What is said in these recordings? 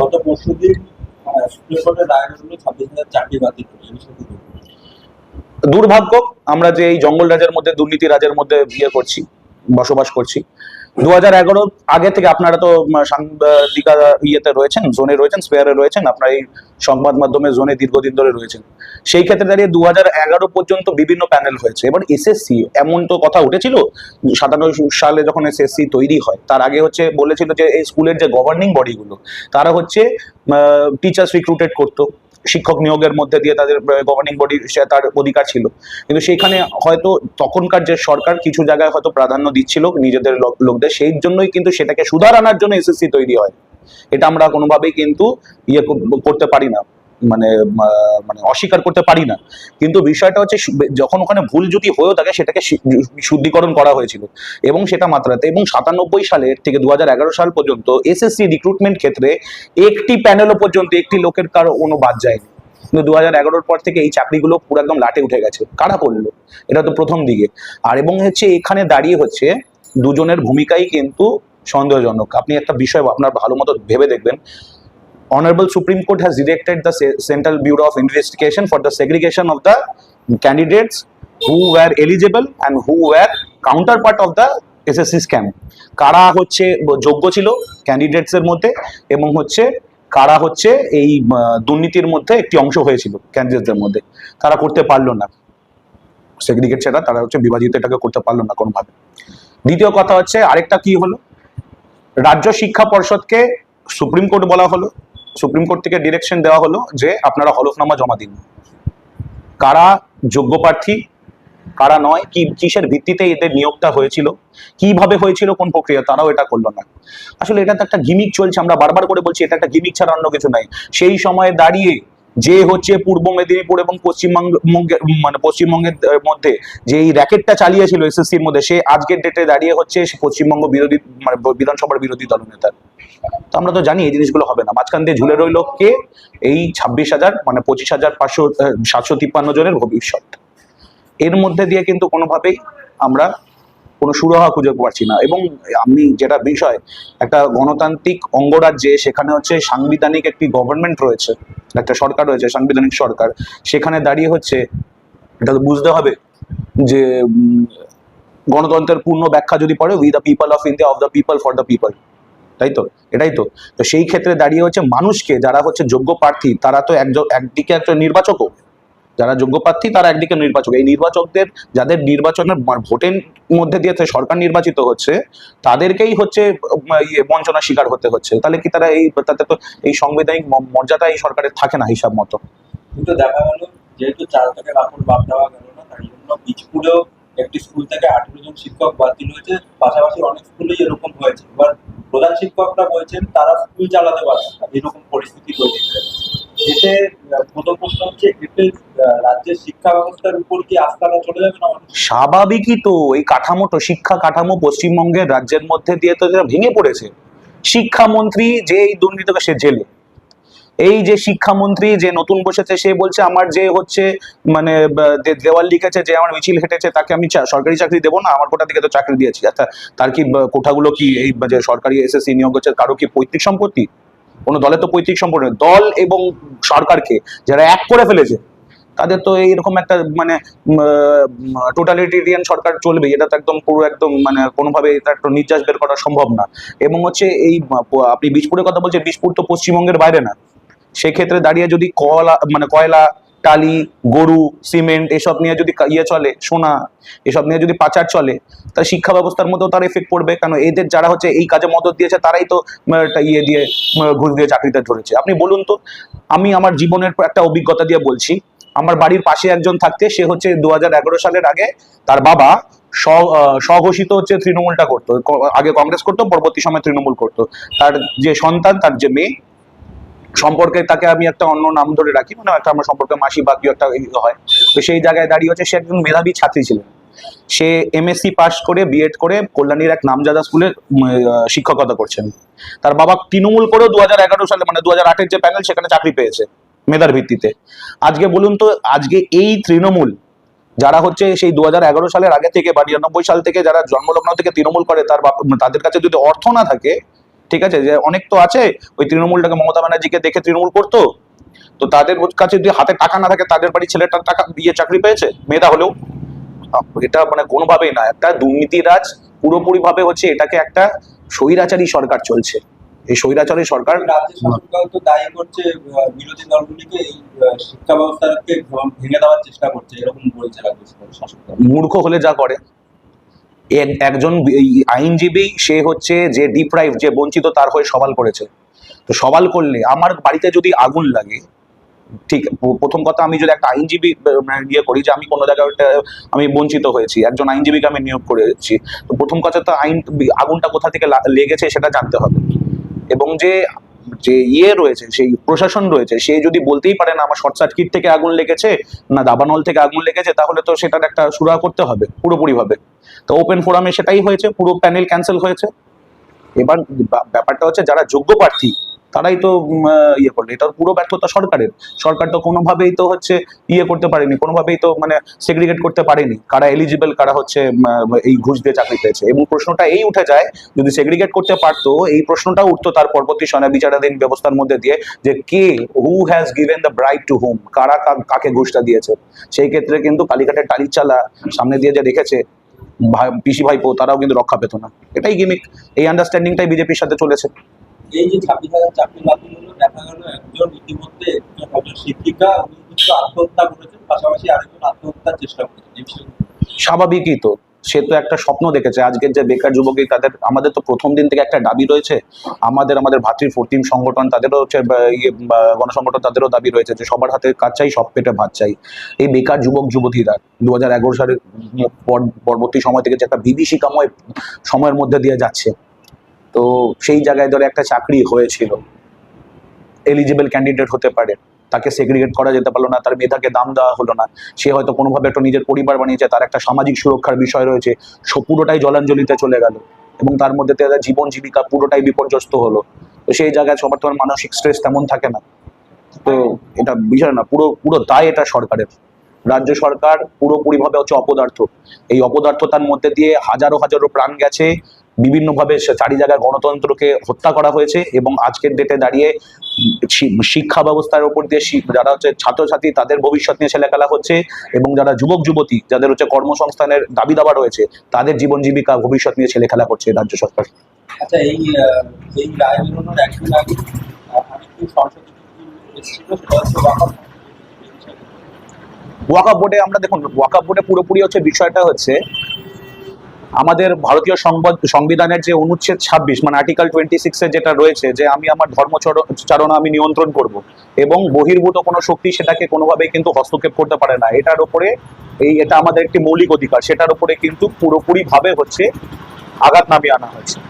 গত পরশু দিন সুপ্রিম ছাব্বিশ হাজার বাতিল? দুর্ভাগ্য, আমরা যে এই জঙ্গল রাজার মধ্যে, দুর্নীতি রাজার মধ্যে বিয়ে করছি বসবাস করছি। দু হাজার এগারো আগে থেকে আপনারা তো সাংবাদিকা ইয়েতে রয়েছেন, জোনে রয়েছেন, স্পেয়ারে রয়েছেন, আপনারা এই সংবাদ মাধ্যমে জোনে দীর্ঘদিন ধরে রয়েছেন। সেই ক্ষেত্রে দাঁড়িয়ে দু হাজার এগারো পর্যন্ত বিভিন্ন প্যানেল হয়েছে। এবার এসএসসি, এমন তো কথা উঠেছিল, সাতান্ন সালে যখন এসএসসি তৈরি হয়, তার আগে হচ্ছে বলেছিল যে, এই স্কুলের যে গভর্নিং বডিগুলো তারা হচ্ছে টিচার্স রিক্রুটেড করতো। শিক্ষক নিয়োগের মধ্যে দিয়ে তাদের গভর্নিং বডি তার অধিকার ছিল। কিন্তু সেইখানে হয়তো তখনকার যে সরকার কিছু জায়গায় হয়তো প্রাধান্য দিচ্ছিল নিজেদের লোকদের, সেই জন্যই কিন্তু সেটাকে সুধার আনার জন্য এসএসসি তৈরি হয়। এটা আমরা কোনোভাবেই কিন্তু ইয়ে করতে পারি না। মানে মানে অস্বীকার করতে পারি না। কিন্তু বিষয়টা হচ্ছে যখন ওখানে ভুল যদি হয়েও থাকে, সেটাকে শুদ্ধিকরণ করা হয়েছিল। এবং সেটা মাত্রাতে, এবং সাতানব্বই সালের থেকে দুহাজার এগারো সাল পর্যন্ত এসএসসি রিক্রুটমেন্ট ক্ষেত্রে একটি প্যানেলও পর্যন্ত একটি লোকের কারও কোনো বাদ যায়নি। কিন্তু দু হাজার পর থেকে এই চাকরিগুলো পুরো একদম লাটে উঠে গেছে। কারা করল? এটা তো প্রথম দিকে। আর এবং হচ্ছে, এখানে দাঁড়িয়ে হচ্ছে, দুজনের ভূমিকাই কিন্তু সন্দেহজনক। আপনি একটা বিষয় আপনার ভালো মতো ভেবে দেখবেন। Honorable Supreme Court has directed the Ce- Central Bureau of Investigation for the segregation of the candidates who were eligible and who were counterpart of the SSC scam. কারা হচ্ছে যোগ্য ছিল ক্যান্ডিডেটস এর মধ্যে এবং হচ্ছে কারা হচ্ছে এই দুর্নীতির মধ্যে একটি অংশ হয়েছিল ক্যান্ডিডেটদের মধ্যে তারা করতে পারল না সেগ্রিগেট সেটা তারা হচ্ছে বিভাজিত এটাকে করতে পারল না কোনোভাবে দ্বিতীয় কথা হচ্ছে আরেকটা কি হলো রাজ্য শিক্ষা পর্ষদকে সুপ্রিম কোর্ট বলা হলো সুপ্রিম কোর্ট থেকে ডিরেকশন দেওয়া হলো যে আপনারা হলফনামা জমা দিন। কারা যোগ্য প্রার্থী, কারা নয়, কি, কিসের ভিত্তিতে এদের নিয়োগটা হয়েছিল, কীভাবে হয়েছিল, কোন প্রক্রিয়া, তারাও এটা করল না। আসলে এটা তো একটা গিমিক চলছে, আমরা বারবার করে বলছি, এটা একটা গিমিক ছাড়া অন্য কিছু নাই। সেই সময়ে দাঁড়িয়ে যে হচ্ছে পূর্ব মেদিনীপুর এবং পশ্চিমবঙ্গের মানে পশ্চিমবঙ্গের মধ্যে যে এই র্যাকেটটা চালিয়েছিল এসএসসির মধ্যে, সে আজকের ডেটে দাঁড়িয়ে হচ্ছে পশ্চিমবঙ্গ বিরোধী মানে বিধানসভার বিরোধী দলনেতা তো আমরা তো জানি এই জিনিসগুলো হবে না। মাঝখান দিয়ে ঝুলে রইল কে? এই ছাব্বিশ হাজার মানে পঁচিশ হাজার পাঁচশো সাতশো তিপ্পান্ন জনের ভবিষ্যৎ। এর মধ্যে দিয়ে কিন্তু কোনোভাবেই আমরা কোনো সুরাহা খুঁজে পাচ্ছি না। এবং আমি যেটা বিষয়, একটা গণতান্ত্রিক অঙ্গরাজ্যে সেখানে হচ্ছে সাংবিধানিক একটি গভর্নমেন্ট রয়েছে, একটা সরকার রয়েছে, সাংবিধানিক সরকার। সেখানে দাঁড়িয়ে হচ্ছে, এটা বুঝতে হবে যে গণতন্ত্রের পূর্ণ ব্যাখ্যা যদি পড়ে we the people of India of the people for the people তাই তো? এটাই তো। তো সেই ক্ষেত্রে দাঁড়িয়ে হচ্ছে মানুষকে, যারা হচ্ছে যোগ্য প্রার্থী, তারা তো একদিকে একজন নির্বাচকও। যারা যোগ্য প্রার্থী, তারা একদিকে নির্বাচক। এই নির্বাচকদের, যাদের নির্বাচনের ভোটের মধ্যে দিয়ে সরকার নির্বাচিত হচ্ছে, তাদেরকেই হচ্ছে ইয়ে বঞ্চনার শিকার হতে হচ্ছে। তাহলে কি তারা এই, তাতে তো এই সাংবিধানিক মর্যাদা এই সরকারের থাকে না হিসাব মতো। কিন্তু দেখা গেল, যেহেতু চাল থেকে কাপড় বাদ দেওয়া গেল না তাই জন্য বীজপুরেও একটি স্কুল থেকে আঠেরো জন শিক্ষক বাতিল হয়েছে। পাশাপাশি অনেক স্কুলেই এরকম হয়েছে। এবার প্রধান শিক্ষকরা বলছেন, তারা স্কুল চালাতে পারছে না। এরকম পরিস্থিতি তৈরি হয়েছে। এতে প্রথম প্রশ্ন হচ্ছে, এতে রাজ্যের শিক্ষা ব্যবস্থার উপর কি আস্থাটা চলে যাবে না স্বাভাবিকই তো এই কাঠামোটা শিক্ষা কাঠামো পশ্চিমবঙ্গের রাজ্যের মধ্যে দিয়ে তো ভেঙে পড়েছে। শিক্ষামন্ত্রী যে এই দুর্নীতিকে সে জেলে। এই যে শিক্ষামন্ত্রী যে নতুন বসেছে, সে বলছে আমার যে হচ্ছে মানে দেওয়াল লিখেছে, যে আমার মিছিল হেঁটেছে, তাকে আমি সরকারি চাকরি দেবো না, আমার কোটা থেকে তো চাকরি দিয়েছি। আচ্ছা তার কি কোঠাগুলো কি এই যে সরকারি এসএসসি নিয়োগ হচ্ছে, কারও কি পৈতৃক সম্পত্তি? কোনো দলের তো পৈতৃক সম্পর্ক। দল এবং সরকারকে যারা এক করে ফেলেছে, তাদের তো এইরকম একটা মানে টোটালিটেরিয়ান সরকার চলবে এটা তো একদম পুরো একদম মানে কোনোভাবে এটা একটা নির্যাস বের করা সম্ভব না। এবং হচ্ছে এই, আপনি বীজপুরের কথা বলছেন, বীজপুর তো পশ্চিমবঙ্গের বাইরে না। সেক্ষেত্রে দাঁড়িয়ে যদি কয়লা মানে কয়লা টালি, গরু, সিমেন্ট এসব নিয়ে যদি ইয়ে চলে, সোনা এসব নিয়ে যদি পাচার চলে তাহলে শিক্ষা ব্যবস্থার মধ্যেও তার এফেক্ট পড়বে। কেন? এদের যারা হচ্ছে এই কাজে মদত দিয়েছে, তারাই তো ইয়ে দিয়ে ঘুষ দিয়ে চাকরিতে ধরেছে। আপনি বলুন তো, আমি আমার জীবনের একটা অভিজ্ঞতা দিয়ে বলছি। আমার বাড়ির পাশে একজন থাকতে, সে হচ্ছে দু হাজার এগারো সালের আগে তার বাবা স্ব- স্বঘোষিত হচ্ছে তৃণমূলটা করতো। আগে কংগ্রেস করতো, পরবর্তী সময় তৃণমূল করতো। তার যে সন্তান, তার যে মেয়ে সম্পর্কে তাকে আমি একটা অন্য নাম ধরে রাখি মানে একটা আমার সম্পর্কে মাসি বা কেউ একটা ইয়ে হয়। তো সেই জায়গায় দাঁড়িয়ে হচ্ছে, সে একজন মেধাবী ছাত্রী ছিলেন সে এম এমএসসি পাস করে বিএড করে কল্যাণীর এক নামজাদা স্কুলে শিক্ষকতা করছেন। তার বাবা তৃণমূল করেও দু সালে মানে দু হাজার যে প্যানেল সেখানে চাকরি পেয়েছে, মেধার ভিত্তিতে। আজকে বলুন তো, আজকে এই তৃণমূল, যারা হচ্ছে সেই দু হাজার এগারো সালের আগে থেকে বা নিরানব্বই সাল থেকে যারা জন্মলগ্ন থেকে তৃণমূল করে, তার তাদের কাছে যদি অর্থ না থাকে ঠিক আছে? যে অনেক তো আছে ওই তৃণমূলটাকে মমতা ব্যানার্জিকে দেখে তৃণমূল করতো। তো তাদের কাছে যদি হাতে টাকা না থাকে তাদের বাড়ি ছেলেটার টাকা দিয়ে চাকরি পেয়েছে মেয়েটা হলেও? এটা মানে কোনোভাবেই না। একটা দুর্নীতিরাজ পুরোপুরি ভাবে হচ্ছে এটাকে একটা স্বৈরাচারী সরকার চলছে। এই স্বৈরাচারী সরকার তো দায়ী করছে বিরোধী দলগুলিকে শিক্ষা ব্যবস্থাকে ভেঙে দেওয়ার চেষ্টা করছে এরকম বলছে মূর্খ হলে যা করে। একজন আইনজীবী, সে হচ্ছে যে ডিপ্রাইভ যে বঞ্চিত তার হয়ে সওয়াল করেছে। তো সওয়াল করলে আমার বাড়িতে যদি আগুন লাগে, ঠিক প্রথম কথা আমি যদি একটা আইনজীবী মানে ইয়ে করি যে আমি কোনো জায়গায় আমি বঞ্চিত হয়েছি, একজন আইনজীবীকে আমি নিয়োগ করেছি, তো প্রথম কথা তো আইন, আগুনটা কোথা থেকে লেগেছে সেটা জানতে হবে। এবং যে যে ইয়ে রয়েছে, সেই প্রশাসন রয়েছে, সে যদি বলতেই পারে, না, আমার শর্ট সার্কিট থেকে আগুন লেগেছে, না, দাবানল থেকে আগুন লেগেছে, তাহলে তো সেটার একটা সুরা করতে হবে, পুরোপুরিভাবে। তো ওপেন ফোরামে সেটাই হয়েছে, পুরো প্যানেল ক্যান্সেল হয়েছে। এবার ব্যাপারটা হচ্ছে, যারা যোগ্য প্রার্থী তারাই তো ইয়ে করল। এটা পুরো ব্যর্থতা সরকারের। সরকার তো কোনোভাবেই তো হচ্ছে ইয়ে করতে পারেনি, কোনোভাবেই তো মানে সেগ্রিগেট করতে পারেনি। কারা এলিজিবল কারা হচ্ছে এই ঘুষ দিয়ে চাকরি পেয়েছে। এবং প্রশ্নটা এই উঠে যায়, যদি সেগ্রিগেট করতে পারতো, এই প্রশ্নটা উঠতো তার পরবর্তী সময় বিচারাধীন ব্যবস্থার মধ্যে দিয়ে যে কে who has given the bribe to whom কারা কাকে ঘুষটা দিয়েছে? সেই ক্ষেত্রে কিন্তু কালীঘাটের টালির চালা সামনে দিয়ে যে রেখেছে পিসি ভাইপো, তারাও কিন্তু রক্ষা পেত না। এটাই গিমিক এই আন্ডারস্ট্যান্ডিংটাই বিজেপির সাথে চলেছে। এই যে ছাব্বিশ হাজার চাকরি বাতিল হলো দেখা গেল একজন ইতিমধ্যে একজন একজন শিক্ষিকা উনি কিন্তু আত্মহত্যা করেছেন পাশাপাশি আরেকজন আত্মহত্যার চেষ্টা করেছেন। স্বাভাবিকই তো। সে তো একটা স্বপ্ন দেখেছে। আজকের যে বেকার যুবকই তাদের আমাদের তো প্রথম দিন থেকে একটা দাবি রয়েছে। আমাদের আমাদের ভাতৃ ফোরটিম সংগঠন তাদেরও হচ্ছে ইয়ে, গণসংগঠন তাদেরও দাবি রয়েছে যে সবার হাতে কাজ চাই সব পেটে ভাত চাই। এই বেকার যুবক যুবতীরা দু হাজার এগারো সালের পরবর্তী সময় থেকে যে একটা বিভীষিকাময় সময়ের মধ্যে দিয়ে যাচ্ছে। তো সেই জায়গায় ধরে একটা চাকরি হয়েছিল। এলিজিবল ক্যান্ডিডেট হতে পারে। তাকে সেগ্রিগেট করা যেতে পারল না, তার মেধাকে দাম দেওয়া হলো না। সে হয়তো কোনোভাবে একটা নিজের পরিবার বানিয়েছে, তার একটা সামাজিক সুরক্ষার বিষয় রয়েছে পুরোটাই জলাঞ্জলিতে চলে গেল। এবং তার মধ্যে তাদের জীবন জীবিকা পুরোটাই বিপর্যস্ত হলো। তো সেই জায়গায় সবার তোমার মানসিক স্ট্রেস তেমন থাকে না। তো এটা বিষয় না, পুরো পুরো দায় এটা সরকারের। রাজ্য সরকার পুরোপুরিভাবে হচ্ছে অপদার্থ। এই অপদার্থতার মধ্যে দিয়ে হাজারো হাজারো প্রাণ গেছে। বিভিন্নভাবে চারি জায়গায় গণতন্ত্রকে হত্যা করা হয়েছে এবং আজকের ডেটে দাঁড়িয়ে শিক্ষা ব্যবস্থার উপর দিয়ে যারা হচ্ছে ছাত্রছাত্রী তাদের ভবিষ্যৎ নিয়ে ছেলেখেলা হচ্ছে এবং যারা যুবক যুবতী যাদের হচ্ছে কর্মসংস্থানের দাবি দাবা রয়েছে তাদের জীবন জীবিকা ভবিষ্যৎ নিয়ে ছেলেখেলা করছে রাজ্য সরকার। আচ্ছা এই এই রায় বেরোনোর একদিন আগে ওয়াকাপ বোর্ডে। আমরা দেখুন ওয়াকাপ বোর্ডে পুরোপুরি হচ্ছে বিষয়টা হচ্ছে আমাদের ভারতীয় সংবাদ- সংবিধানের যে অনুচ্ছেদ ছাব্বিশ মানে আর্টিকেল টোয়েন্টি সিক্সে যেটা রয়েছে যে আমি আমার ধর্মচারণা আমি নিয়ন্ত্রণ করব এবং বহির্ভূত কোনো শক্তি সেটাকে কোনোভাবেই কিন্তু হস্তক্ষেপ করতে পারে না। এটার উপরে এই, এটা আমাদের একটি মৌলিক অধিকার। সেটার উপরে কিন্তু পুরোপুরি ভাবে হচ্ছে আঘাত নামিয়ে আনা হয়েছে।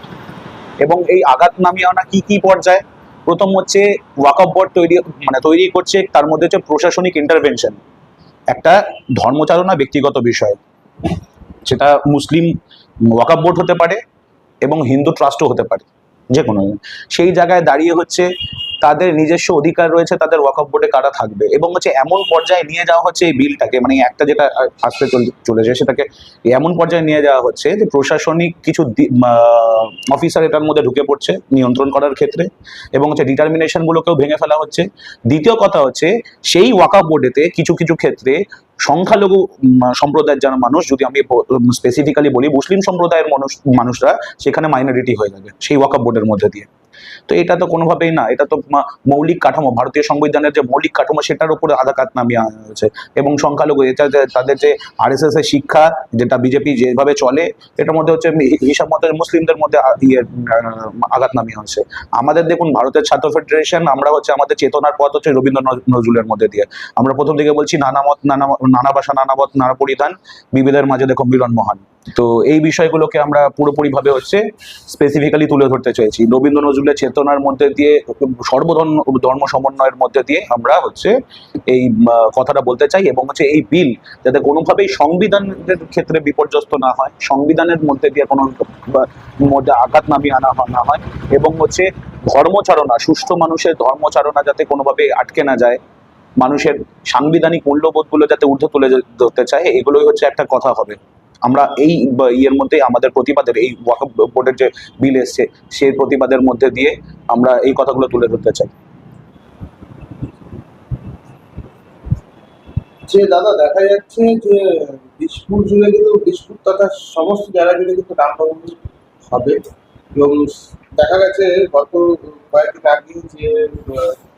এবং এই আঘাত নামিয়ে আনা কি কি পর্যায়ে? প্রথম হচ্ছে ওয়াকফ বোর্ড তৈরি মানে তৈরি করছে, তার মধ্যে হচ্ছে প্রশাসনিক ইন্টারভেনশন একটা ধর্মচারণা ব্যক্তিগত বিষয়। সেটা মুসলিম ওয়াকাফ বোর্ড হতে পারে এবং হিন্দু ট্রাস্টও হতে পারে যে কোনো সেই জায়গায় দাঁড়িয়ে হচ্ছে তাদের নিজস্ব অধিকার রয়েছে, তাদের ওয়াকফ বোর্ডে কারা থাকবে? এবং হচ্ছে এমন পর্যায়ে নিয়ে যাওয়া হচ্ছে এই বিলটাকে মানে একটা যেটা আসতে চল- চলেছে সেটাকে এমন পর্যায়ে নিয়ে যাওয়া হচ্ছে যে প্রশাসনিক কিছু অফিসার এটার মধ্যে ঢুকে পড়ছে নিয়ন্ত্রণ করার ক্ষেত্রে এবং হচ্ছে ডিটারমিনেশনগুলোকেও ভেঙে ফেলা হচ্ছে। দ্বিতীয় কথা হচ্ছে সেই ওয়াকফ বোর্ডেতে কিছু কিছু ক্ষেত্রে সংখ্যালঘু সম্প্রদায়ের যারা মানুষ, যদি আমি স্পেসিফিক্যালি বলি, মুসলিম সম্প্রদায়ের মানুষ, মানুষরা সেখানে মাইনরিটি হয়ে যাবে সেই ওয়াকফ বোর্ডের মধ্যে দিয়ে। তো এটা তো কোনোভাবেই না, এটা তো মৌলিক কাঠামো, ভারতীয় সংবিধানের যে মৌলিক কাঠামো সেটার উপরে আধাকাত নামিয়ে আনা হয়েছে। এবং সংখ্যালঘু, এটা যে, তাদের যে আরএসএস এর শিক্ষা, যেটা বিজেপি যেভাবে চলে, এটার মধ্যে হচ্ছে হিসাব মতো মুসলিমদের মধ্যে ইয়ে আঘাত নামিয়ে হয়েছে আমাদের দেখুন, ভারতের ছাত্র ফেডারেশন আমরা হচ্ছে আমাদের চেতনার পথ হচ্ছে রবীন্দ্র নজ- নজরুলের মধ্যে দিয়ে। আমরা প্রথম দিকে বলছি নানা মত, নানা নানা ভাষা, নানা মত নানা পরিধান বিবিধের মাঝে দেখো মিলন মহান। তো এই বিষয়গুলোকে আমরা পুরোপুরিভাবে হচ্ছে স্পেসিফিক্যালি তুলে ধরতে চাইছি রবীন্দ্র নজরুলের চেতনার মধ্যে দিয়ে, সর্বধর্ম, ধর্ম সমন্বয়ের মধ্যে দিয়ে আমরা হচ্ছে এই কথাটা বলতে চাই এবং হচ্ছে এই বিল যাতে কোনোভাবেই সংবিধানের ক্ষেত্রে বিপর্যস্ত না হয়, সংবিধানের মধ্যে দিয়ে কোনো মধ্যে আঘাত নামিয়ে আনা হয়- না হয় এবং হচ্ছে ধর্মচারণা সুস্থ মানুষের ধর্মচারণা যাতে কোনোভাবে আটকে না যায়, মানুষের সাংবিধানিক মূল্যবোধগুলো যাতে ঊর্ধ্বে তুলে ধরতে চায়, এগুলোই হচ্ছে একটা কথা হবে। আমরা এই ইয়ের মধ্যে আমাদের প্রতিবাদের এই ওয়াকফ বোর্ডের যে বিল এসছে, সেই প্রতিবাদের মধ্যে দিয়ে আমরা এই কথাগুলো তুলে ধরতে চাই। যে দাদা, দেখা যাচ্ছে যে বিষ্ণুর জুড়ে কিন্তু বিষ্ণুর তথা সমস্ত জায়গা জুড়ে কিন্তু রামনবমী হবে। এবং দেখা গেছে গত কয়েকদিন আগে যে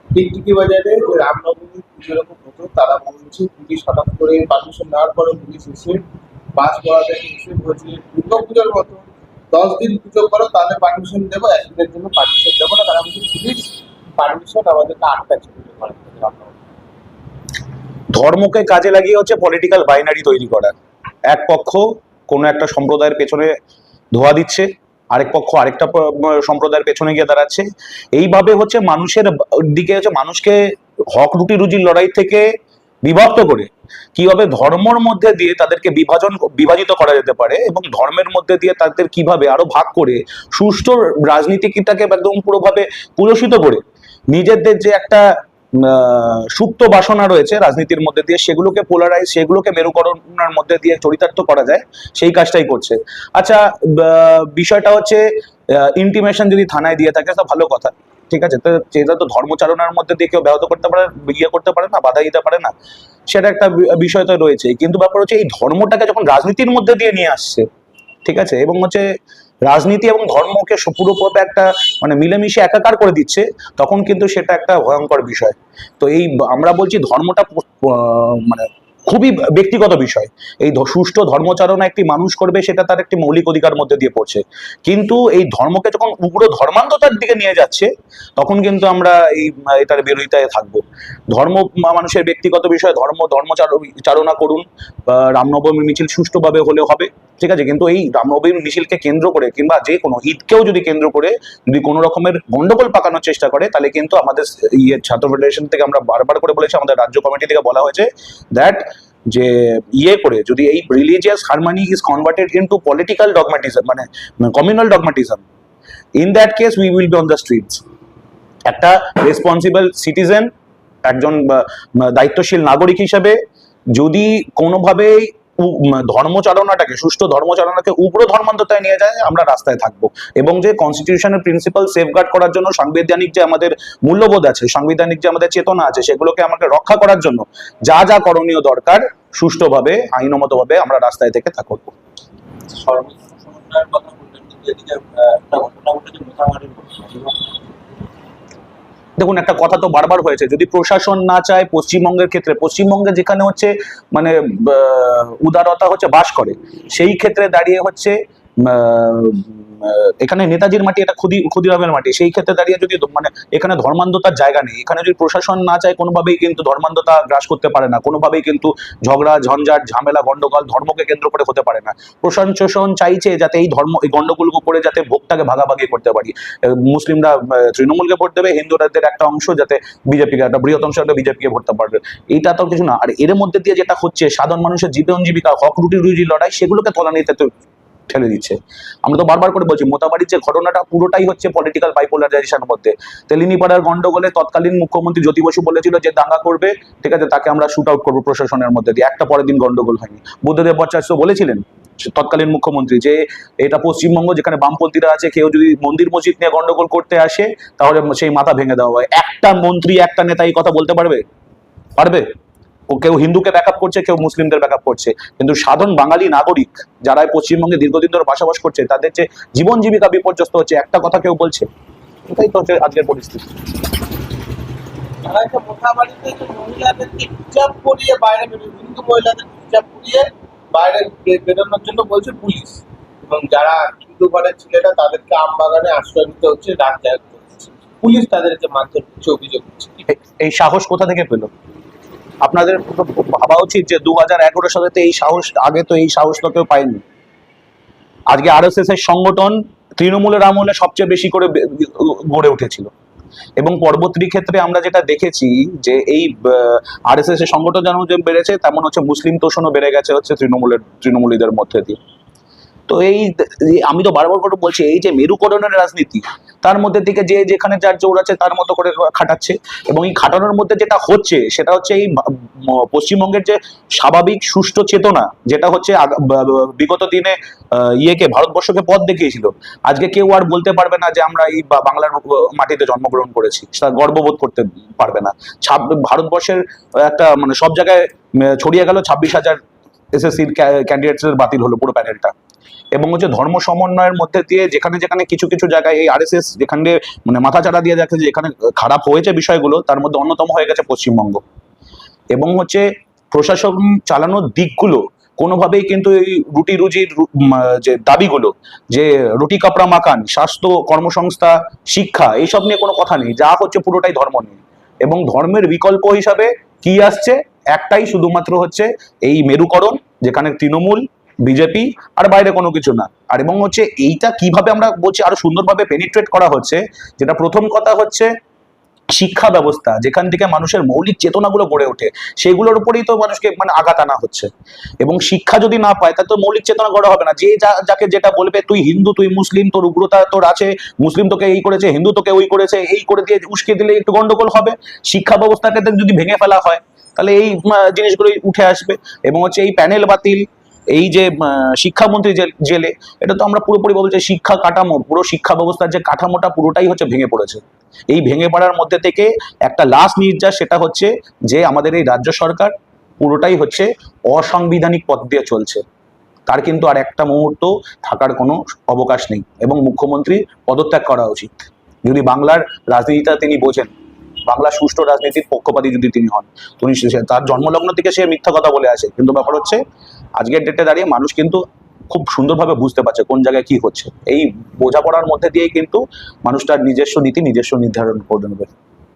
টিকটিকি বাজারে যে রামনবমী পুজো এরকম হতো তারা বলছে পুলিশ হঠাৎ করে পারমিশন নেওয়ার পরে পুলিশ এসে পুজোর মতো দশ দিন পুজো করো তাহলে পারমিশন দেবো, একদিনের জন্য পারমিশন দেবো না তারা পুলিশ পারমিশন আমাদেরকে ধর্মকে কাজে লাগিয়ে হচ্ছে পলিটিক্যাল বাইনারি তৈরি করা। এক পক্ষ কোনো একটা সম্প্রদায়ের পেছনে ধোয়া দিচ্ছে, আরেক পক্ষ আরেকটা সম্প্রদায়ের পেছনে গিয়ে দাঁড়াচ্ছে। এইভাবে হচ্ছে মানুষের দিকে হচ্ছে মানুষকে হক রুটি রুজির লড়াই থেকে বিভক্ত করে কীভাবে ধর্মর মধ্যে দিয়ে তাদেরকে বিভাজন, বিভাজিত করা যেতে পারে এবং ধর্মের মধ্যে দিয়ে তাদের কীভাবে আরও ভাগ করে সুষ্ঠু রাজনীতিটাকে একদম পুরোভাবে কুলসিত করে নিজেদের যে একটা সুপ্ত বাসনা রয়েছে রাজনীতির মধ্যে দিয়ে সেগুলোকে পোলারাইজ সেগুলোকে মেরুকরণের মধ্যে দিয়ে চরিতার্থ করা যায়, সেই কাজটাই করছে। আচ্ছা বিষয়টা হচ্ছে ইন্টিমেশন যদি থানায় দিয়ে থাকে, তো ভালো কথা। ঠিক আছে? তো সেটা তো ধর্মচারণার মধ্যে দিয়ে কেউ ব্যাহত করতে পারে ইয়ে করতে পারে না, বাধা দিতে পারে না। সেটা একটা বিষয় তো রয়েছে। কিন্তু ব্যাপার হচ্ছে এই ধর্মটাকে যখন রাজনীতির মধ্যে দিয়ে নিয়ে আসছে, ঠিক আছে? এবং হচ্ছে রাজনীতি এবং ধর্মকে পুরোপুরি একটা মানে মিলেমিশে একাকার করে দিচ্ছে, তখন কিন্তু সেটা একটা ভয়ঙ্কর বিষয়। তো এই আমরা বলছি ধর্মটা মানে খুবই ব্যক্তিগত বিষয়। এই সুষ্ঠু ধর্মচারণা একটি মানুষ করবে, সেটা তার একটি মৌলিক অধিকার মধ্যে দিয়ে পড়ছে। কিন্তু এই ধর্মকে যখন উগ্র ধর্মান্ধতার দিকে নিয়ে যাচ্ছে, তখন কিন্তু আমরা এই, এটার বিরোধিতায় থাকব। ধর্ম মানুষের ব্যক্তিগত বিষয়, ধর্ম, ধর্মচারণা করুন। রামনবমী মিছিল সুষ্ঠুভাবে হলেও হবে, ঠিক আছে? কিন্তু এই রামনবমী মিছিলকে কেন্দ্র করে কিংবা যে কোনো ঈদকেও যদি কেন্দ্র করে, যদি কোনো রকমের গন্ডগোল পাকানোর চেষ্টা করে, তাহলে কিন্তু আমাদের ইয়ে ছাত্র ফেডারেশন থেকে আমরা বারবার করে বলেছি, আমাদের রাজ্য কমিটি থেকে বলা হয়েছে দ্যাট যে ইয়ে করে, যদি এই religious harmony is converted into political dogmatism মানে communal dogmatism in that case we will be on the streets একটা রেসপন্সিবল সিটিজেন একজন দায়িত্বশীল নাগরিক হিসেবে যদি কোনোভাবেই ধর্মচারণাটাকে, সুষ্ঠু ধর্মচারণাকে উগ্র ধর্মান্ততায় নিয়ে যায়, আমরা রাস্তায় থাকব। এবং যে কনস্টিটিউশনের প্রিন্সিপাল সেফগার্ড করার জন্য সাংবিধানিক যে আমাদের মূল্যবোধ আছে, সাংবিধানিক যে আমাদের চেতনা আছে, সেগুলোকে আমাকে রক্ষা করার জন্য যা যা করণীয় দরকার, সুষ্ঠুভাবে, আইনমতভাবে আমরা রাস্তায় থেকে সর্বজন সমন্বয়ের কথা বললেন এদিকে একটা ঘটনা ঘটেছে দেখুন, একটা কথা তো বারবার হয়েছে। যদি প্রশাসন না চায় পশ্চিমবঙ্গের ক্ষেত্রে, পশ্চিমবঙ্গে যেখানে হচ্ছে মানে উদারতা হচ্ছে বাস করে, সেই ক্ষেত্রে দাঁড়িয়ে হচ্ছে এখানে নেতাজির মাটি এটা খুদি ক্ষুদিরামের মাটি। সেই ক্ষেত্রে দাঁড়িয়ে যদি মানে এখানে ধর্মান্ধতার জায়গা নেই, এখানে যদি প্রশাসন না চায়, কোনোভাবেই কিন্তু ধর্মান্ধতা গ্রাস করতে পারে না। কোনোভাবেই কিন্তু ঝগড়া, ঝঞ্ঝাট, ঝামেলা, গন্ডগোল ধর্মকে কেন্দ্র করে হতে পারে না। প্রশাসন চাইছে যাতে এই ধর্ম, এই গন্ডগোলগুলো করে যাতে ভোগটাকে ভাগাভাগি করতে পারি। মুসলিমরা তৃণমূলকে ভোট দেবে, হিন্দুরাদের একটা অংশ যাতে বিজেপিকে, একটা বৃহৎ অংশ একটা বিজেপিকে ভোটতে পারবে। এইটা তো কিছু না। আর এর মধ্যে দিয়ে যেটা হচ্ছে, সাধারণ মানুষের জীবন জীবিকা হক, রুটি, রুজি, লড়াই, সেগুলোকে তলানিতে ঠেলে দিচ্ছে। আমরা তো বারবার করে বলছি, মোতাবাড়ির যে ঘটনাটা পুরোটাই হচ্ছে পলিটিক্যাল বাইপোলারাইজেশনের মধ্যে। তেলিনিপাড়ার গন্ডগোলে তৎকালীন মুখ্যমন্ত্রী জ্যোতি বসু বলেছিল যে দাঙ্গা করবে, ঠিক আছে, তাকে আমরা শুট আউট করব প্রশাসনের মধ্যে দিয়ে। একটা পরের দিন গন্ডগোল হয়নি। বুদ্ধদেব ভট্টাচার্য বলেছিলেন, তৎকালীন মুখ্যমন্ত্রী, যে এটা পশ্চিমবঙ্গ, যেখানে বামপন্থীরা আছে, কেউ যদি মন্দির মসজিদ নিয়ে গন্ডগোল করতে আসে, তাহলে সেই মাথা ভেঙে দেওয়া হয়। একটা মন্ত্রী, একটা নেতা এই কথা বলতে পারবে? পারবে? কেউ হিন্দুকে ব্যাকআপ করছে কেউ মুসলিমদের ব্যাকআপ করছে। কিন্তু সাধারণ বাঙালি নাগরিক যারা এই পশ্চিমবঙ্গে দীর্ঘদিন ধরে বসবাস করছে তাদের যে জীবন জীবিকা বিপর্যস্ত হচ্ছে একটা কথা কেউ বলছে? এটাই তো হচ্ছে আজকের পরিস্থিতি। তারা একটা মোটা বাড়িতে যে মহিলাদেরকে হিজাব পরিয়ে বাইরে হিন্দু মহিলাদের হিজাব পরিয়ে বাইরে বে- বেরোনোর জন্য বলছে পুলিশ। এবং যারা হিন্দু ঘরের ছেলেরা তাদেরকে আম বাগানে আশ্রয় নিতে হচ্ছে রাত জায়গা পুলিশ তাদেরকে মারধর করছে অভিযোগ করছে। এই সাহস কোথা থেকে পেল? আপনাদের ভাবা উচিত যে দু হাজার এগারো সালেতে এই সাহস, আগে তো এই সাহস তো কেউ পায়নি। আজকে আর এর সংগঠন তৃণমূলের আমলে সবচেয়ে বেশি করে গড়ে উঠেছিল। এবং পরবর্তী ক্ষেত্রে আমরা যেটা দেখেছি যে এই আর এস এস এর সংগঠন যেমন বেড়েছে, তেমন হচ্ছে মুসলিম তোষণও বেড়ে গেছে হচ্ছে তৃণমূলের, তৃণমূলীদের মধ্যে দিয়ে। তো এই আমি তো বারবার করে বলছি, এই যে মেরুকরণের রাজনীতি, তার মধ্যে থেকে যে যেখানে যার জোর আছে তার মতো করে খাটাচ্ছে এবং এই খাটানোর মধ্যে যেটা হচ্ছে, সেটা হচ্ছে এই পশ্চিমবঙ্গের যে স্বাভাবিক সুষ্ঠু চেতনা, যেটা হচ্ছে বিগত দিনে ইয়েকে ভারতবর্ষকে পথ দেখিয়েছিল। আজকে কেউ আর বলতে পারবে না যে আমরা এই বাংলার মাটিতে জন্মগ্রহণ করেছি, সেটা গর্ববোধ করতে পারবে না। ভারতবর্ষের একটা মানে সব জায়গায় ছড়িয়ে গেল ছাব্বিশ হাজার এসএসসির ক্যান্ডিডেটসের বাতিল হলো পুরো প্যানেলটা। এবং হচ্ছে ধর্ম সমন্বয়ের মধ্যে দিয়ে যেখানে যেখানে কিছু কিছু জায়গায় এই আরএসএস যেখানে মানে মাথাচাড়া দিয়ে দেখে যে যেখানে খারাপ হয়েছে বিষয়গুলো, তার মধ্যে অন্যতম হয়ে গেছে পশ্চিমবঙ্গ। এবং হচ্ছে প্রশাসন চালানোর দিকগুলো কোনোভাবেই কিন্তু এই রুটি রুজির যে দাবিগুলো, যে রুটি কাপড়া মাকান স্বাস্থ্য কর্মসংস্থা, শিক্ষা, এইসব নিয়ে কোনো কথা নেই। যা হচ্ছে পুরোটাই ধর্ম নিয়ে। এবং ধর্মের বিকল্প হিসাবে কি আসছে? একটাই শুধুমাত্র হচ্ছে এই মেরুকরণ, যেখানে তৃণমূল বিজেপি আর বাইরে কোনো কিছু না। আর এবং হচ্ছে এইটা কীভাবে আমরা বলছি আরও সুন্দরভাবে পেনিট্রেট করা হচ্ছে, যেটা প্রথম কথা হচ্ছে শিক্ষা ব্যবস্থা, যেখান থেকে মানুষের মৌলিক চেতনাগুলো গড়ে ওঠে, সেগুলোর উপরেই তো মানুষকে মানে আঘাত আনা হচ্ছে। এবং শিক্ষা যদি না পায়, তাহলে তো মৌলিক চেতনা গড়া হবে না। যে যা- যাকে যেটা বলবে, তুই হিন্দু, তুই মুসলিম, তোর উগ্রতা তোর আছে, মুসলিম তোকে এই করেছে, হিন্দু তোকে ওই করেছে, এই করে দিয়ে উস্কে দিলে একটু গন্ডগোল হবে। শিক্ষা ব্যবস্থাকে যদি ভেঙে ফেলা হয়, তাহলে এই জিনিসগুলোই উঠে আসবে। এবং হচ্ছে এই প্যানেল বাতিল এই যে শিক্ষামন্ত্রী জেল- এটা তো আমরা পুরোপুরি বলছি শিক্ষা কাঠামো, পুরো শিক্ষা ব্যবস্থার যে কাঠামোটা পুরোটাই হচ্ছে ভেঙে পড়েছে। এই ভেঙে পড়ার মধ্যে থেকে একটা লাস্ট নির্যাস, সেটা হচ্ছে যে আমাদের এই রাজ্য সরকার পুরোটাই হচ্ছে অসাংবিধানিক পথ দিয়ে চলছে। তার কিন্তু আর একটা মুহূর্ত থাকার কোনো অবকাশ নেই এবং মুখ্যমন্ত্রী পদত্যাগ করা উচিত। যদি বাংলার রাজনীতিটা তিনি বোঝেন বাংলা সুষ্ঠু রাজনীতির পক্ষপাতী যদি তিনি হন তিনি তার জন্মলগ্ন থেকে সে মিথ্যা কথা বলে আসে। কিন্তু ব্যাপার হচ্ছে আজকের ডেটে দাঁড়িয়ে মানুষ কিন্তু খুব সুন্দরভাবে বুঝতে পারছে কোন জায়গায় কি হচ্ছে। এই বোঝাপড়ার মধ্যে দিয়েই কিন্তু মানুষটার নিজস্ব নীতি নিজস্ব নির্ধারণ করে নেবে